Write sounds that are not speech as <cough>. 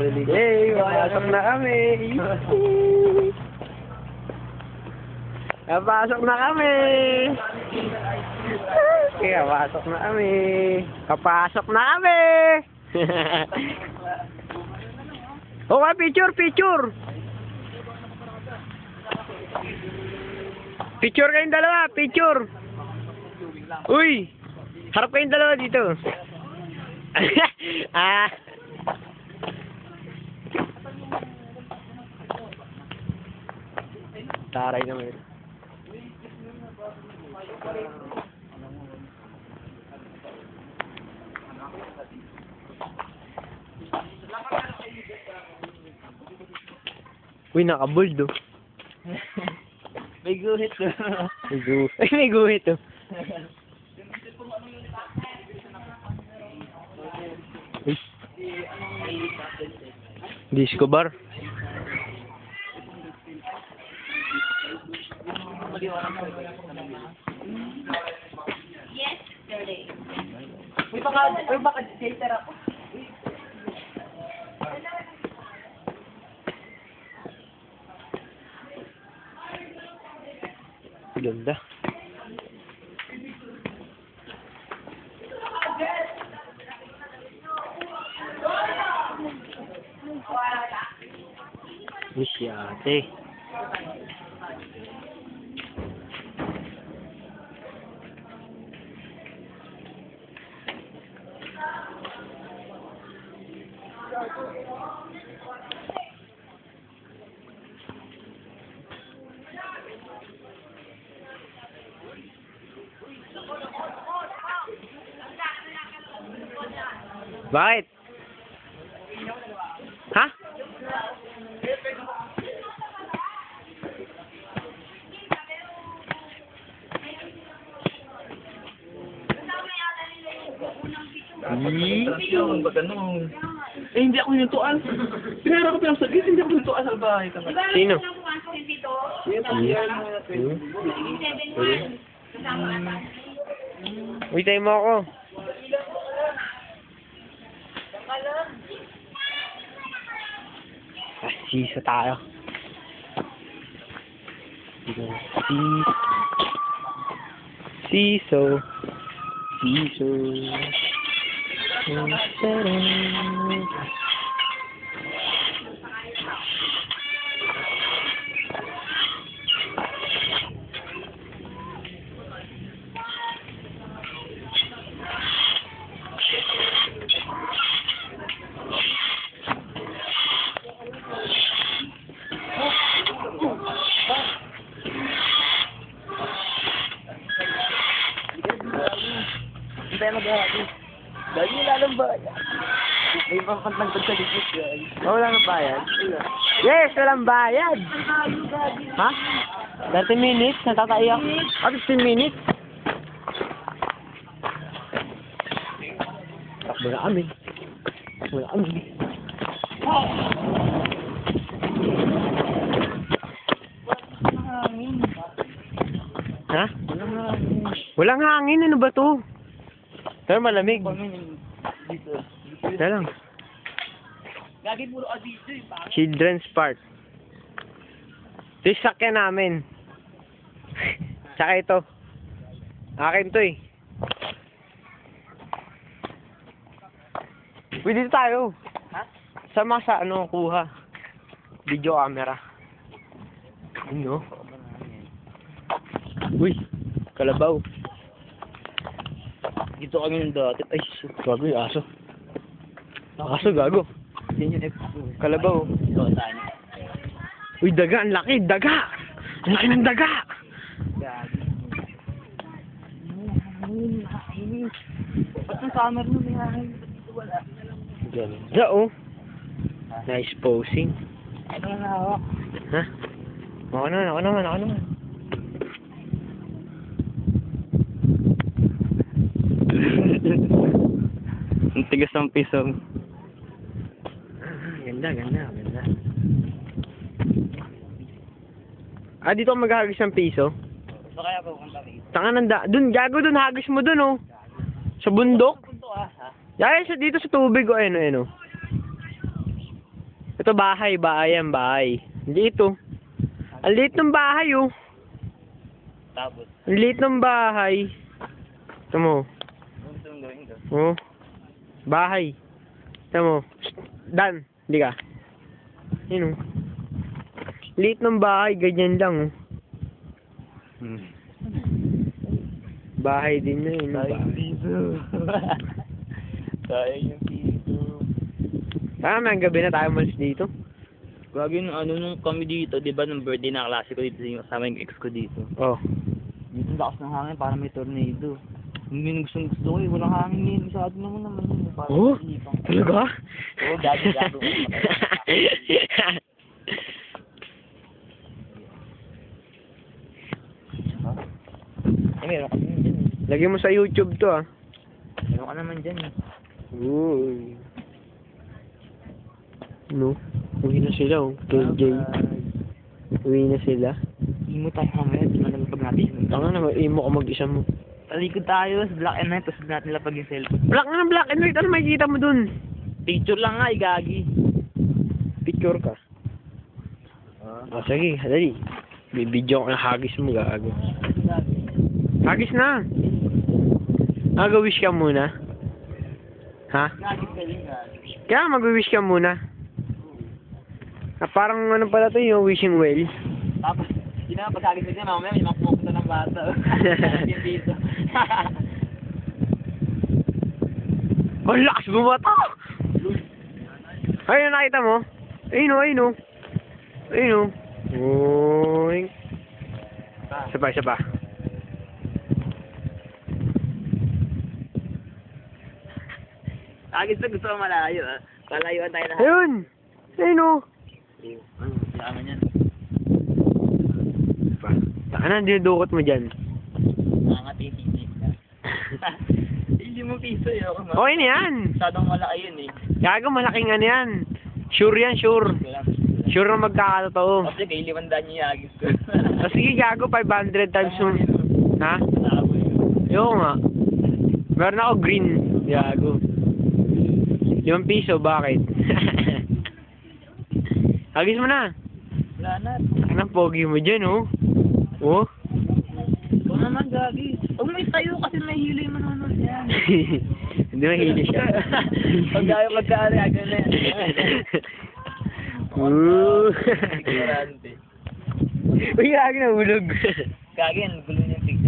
Yay! Papasok na kami! Papasok na kami! Kaya pasok na kami! Papasok na kami! <laughs> okay, picture, picture! Picture kayong dalawa, picture! Uy! Harap kayong dalawa dito. <laughs> ah. Taray naman. Uy, nakabold oh. <laughs> May guhit ko. May guhit. Ay, may guhit oh. <laughs> Disco bar. Uy, baka, uy, baka dictator ako. Ganda. Si ate. Bakit? Ha? Ano. Eh, hindi ako hinuntuan. Pinara ko pinasagis, hindi ako hinuntuan sa bahay. Sino? Uy, tayo mo ako. Ah, sisa tayo. Siso. Siso. Hindi mag-ahati. Dahil yung lalong ba? May pampantagtag sa dikit, guys. Oh, wala nang bayad? Yes, walang bayad. Ha? 30 minutes, natataiyak. Ah, 15 minutes. Takbo na kami. Takbo na kami. Ha? Walang hangin. Ano ba to? Pero malamig. Dito. Ito lang. Gagi puro ka dito eh. Children's Park. Ito yung sakyan namin. <laughs> Tsaka ito. Akin to eh. Pwede dito tayo. Ha? Sama sa ano kuha. Video camera. Ano? Uy, kalabaw. Dito kami ng dati. Ay. Gago yung aso. Aso gago. Yan yung F2. Kalabaw. Uy, daga. Ang laki. Daga. Ang laki ng daga. Ba't ang summer mo may hangin? Ba't dito wala? Ganda oh. Nice posing. Ano na hawak? Ha? Ako naman, ako naman, ako naman. Ang tigas ng piso. Ah, ganda, ganda, ganda. Ah, dito ako maghagis ng piso. So kaya pupunta rito? Tanga nanda. Dun, gago dun, hagis mo dun oh. Sa bundok. Punto ah, ha? Dahil sa dito sa tubig oh, ayun oh. Ito bahay, bahay yan, bahay. Hindi ito. Ang liit ng bahay, oh. Tapos, Ang liit ng bahay. Ito mo. gusto mong gawin. Oh. Bahay. Ito mo. Dan, hindi ka. Yun, oh. Liit ng bahay, ganyan lang, oh. Hmm. Bahay din na yun. Yung piso. Sayang yung piso. <laughs> Tama, ang gabi na tayo malis dito. Gagi nung ano nung kami dito, di ba, nung birthday na klase ko dito, yung kasama yung ex ko dito. Oh. Dito lakas ng hangin, para may tornado. Hindi yung gusto gusto ko eh, walang hangin ngayon. Masyado naman naman yun. Parang Oh? inipang. Talaga? Oo, gago, gago. Eh, meron ka naman dyan eh. Lagyan mo sa YouTube to, ah. Meron ka naman dyan eh. Uy. No? Uwi na sila, oh. KJ. Uwi na sila. Imo tayo mamaya, di man naman pag natin. Tanga na, imo ka mag-isa mo. Talikod tayo sa black and white, tapos natin lapag yung cellphone. Black na black and white. Ano makikita mo dun? Picture lang nga, igagi. Picture ka. Ah, sige, dali. Bibidyo ko ng hagis mo, gago. Hagis na! Mag-wish ka muna. Ha? Kaya mag-wish ka muna. Ah, parang ano pala to yung wishing well. Tapos, hindi na pagkagis ka dyan, mamaya may makupunta ng bata. Yung <laughs> dito. Ang lakas bumato! Ayun, nakita mo? Ayun o, ayun o. Ayun. Oink. Isa pa, isa pa. Agis na gusto ko malayo, ah. Palayuan tayo na. Ayun! Ayun o. Ano, yaman yan. Saka na, dinudukot mo dyan. Nakangati yung titik na. <laughs> Hindi mo piso yun. Ako, Okay na yan. Masyadong malaki yun eh. Gago, malaking ano yan. Sure yan, sure. Wala. Sure na magkakatotoo. Kasi kay limandaan niya agis ko. Ah, sige, gago, 500 times mo. Ha? Yun. Ayoko nga. Meron ako green. Gago. Limang piso, bakit? <laughs> Hagis mo na. Wala na. Anong pogi mo dyan, oh? Oh? Ito naman gagi. Huwag may tayo kasi may hilo yung manonood yan. <laughs> Hindi mahili siya. <laughs> Pag ayaw magkaari, agad na yan. <laughs> Ooh. Ignorante. Uy, gagi na hulog. Gagi, ang gulo niya yung